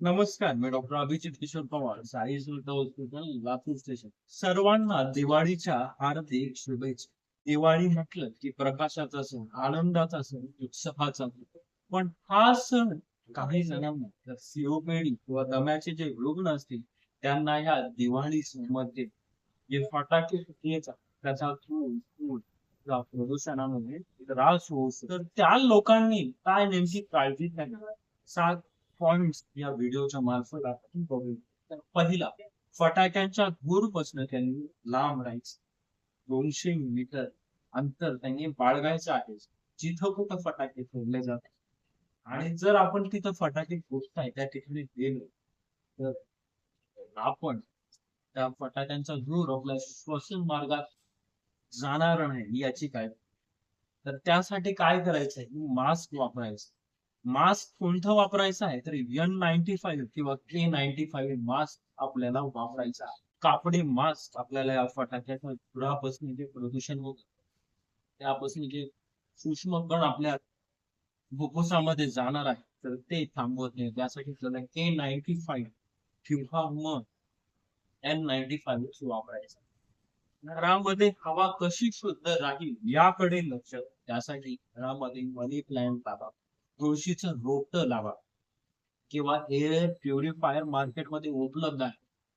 नमस्कार मी doctor Abhijit Kishor Pawar Sai hospital Latur station सर्वांना दिवाळीच्या हार्दिक शुभेच्छा. दिवाळी म्हटलं की प्रकाशाचा सण आनंदाचा सण उत्सवाचा पण हा सण काही जणांना तर सीओपीडी किंवा दम्याचे जे रुग्ण असतील त्यांना ह्या दिवाळी मध्ये जे फटाके फुटण्याचा त्याचा धूर प्रदूषणामध्ये त्रास होऊ तर त्या लोकांनी काय नेमकी काळजी घ्यावी? सात पॉइंट या व्हिडिओच्या मार्फत आपण बघू. तर पहिला फटाक्यांच्या धूरपासून त्यांनी लांब राहायचं. दोनशे मीटर अंतर त्यांनी बाळगायचं आहे. जिथं कुठं फटाके फोडले जातात. आणि जर आपण तिथं फटाके फोडताय त्या ठिकाणी गेलो तर आपण त्या फटाक्यांचा धूर आपल्या श्वसन मार्गात जाणार नाही याची काय? तर त्यासाठी काय करायचंय? मास्क वापरायचं. मास्क कोणतं वापरायचं आहे? तर एन नाईन्टी फाईव्ह किंवा के नाईन्टी फाईव्ह मास्क आपल्याला वापरायचा आहे. कापडी मास्क आपल्याला या फटाक्याच्या धुरापासून जे प्रदूषण होत त्यापासून जे सूक्ष्म कण आपल्या फुफ्फुसामध्ये जाणार आहे तर ते थांबवत नाही. त्यासाठी आपल्याला के नाईन्टी फाईव्ह किंवा मग एन नाईन्टी फाईव्ह वापरायचा घरामध्ये हवा कशी शुद्ध राहील याकडे लक्ष त्यासाठी घरामध्ये मनी प्लॅन्ट लावा तुळशीचं रोपट लावा. किंवा एअर प्युरिफायर मार्केटमध्ये उपलब्ध आहे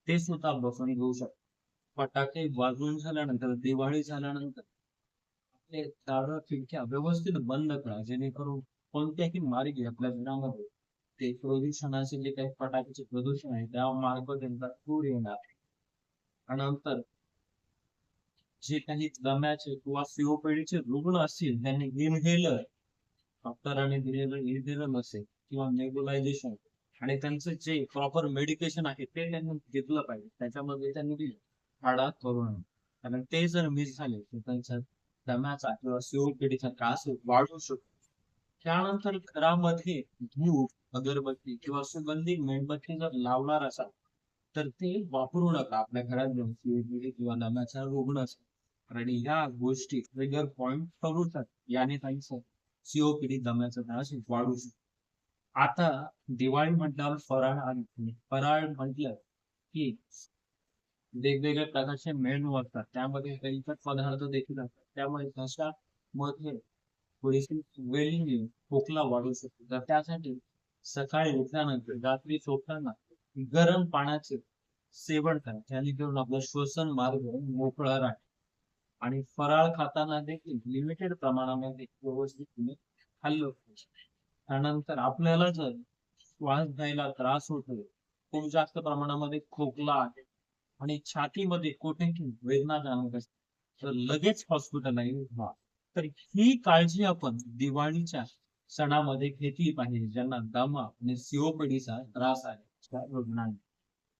ते सुद्धा बसून घेऊ शकता. फटाके वाजवून झाल्यानंतर दिवाळी झाल्यानंतर आपले दारं खिडक्या व्यवस्थित बंद करा जेणेकरून कोणत्याही मार्गे आपल्या घरामध्ये ते प्रदूषणाचे जे काही फटाक्याचे प्रदूषण आहे त्या मार्ग त्यांचा दूर येणार आणि नंतर जे काही दम्याचे किंवा सीओपीडीचे रुग्ण असतील त्यांनी इनहेलर डॉक्टरांनी दिलेलं इनहेलर नसेल किंवा नेबुलायझेशन आणि त्यांचं जे प्रॉपर मेडिकेशन आहे ते त्यांनी घेतलं पाहिजे. त्याच्यामध्ये त्यांनी दिलं. हाडात कारण ते जर मिस झाले तर त्यांचा दम्याचा किंवा सीओपीडीचा त्रास वाढू शकतो. त्यानंतर घरामध्ये धूप अगरबत्ती किंवा सुगंधी मेणबत्ती जर लावणार असाल तर ते वापरू नका. आपल्या घरात जर सीओपीडी किंवा दम्याचा रुग्ण असेल आणि ह्या गोष्टी ट्रिगर पॉइंट ठरू शकतात याने त्यांचं सीओपीडी दम्याचा त्रास वाढू शकतो. आता दिवाळी म्हटल्यावर फराळ आणि फराळ म्हटलं की वेगवेगळ्या प्रकारचे मेनू असतात त्यामध्ये काही पदार्थ देखील असतात. त्यामुळे घशामध्ये थोडीशी वेळी खोकला वाढू शकतो? तर त्यासाठी सकाळी उठल्यानंतर रात्री झोपताना गरम पाण्याचे सेवन करा. जेणेकरून आपलं श्वसन मार्ग मोकळा राहील. आणि फराळ खाताना देखील लिमिटेड प्रमाणामध्ये व्यवस्थित तुम्ही खाल्लं पाहिजे. त्यानंतर आपल्याला जर श्वास घ्यायला त्रास होतोय खूप जास्त प्रमाणामध्ये खोकला आहे आणि छातीमध्ये कुठेही वेदना जाणवत असते तर लगेच हॉस्पिटलाइज व्हा. तर ही काळजी आपण दिवाळीच्या सणामध्ये घेतली पाहिजे ज्यांना दमा आणि सीओपीडीचा त्रास आहे. त्या रुग्णांना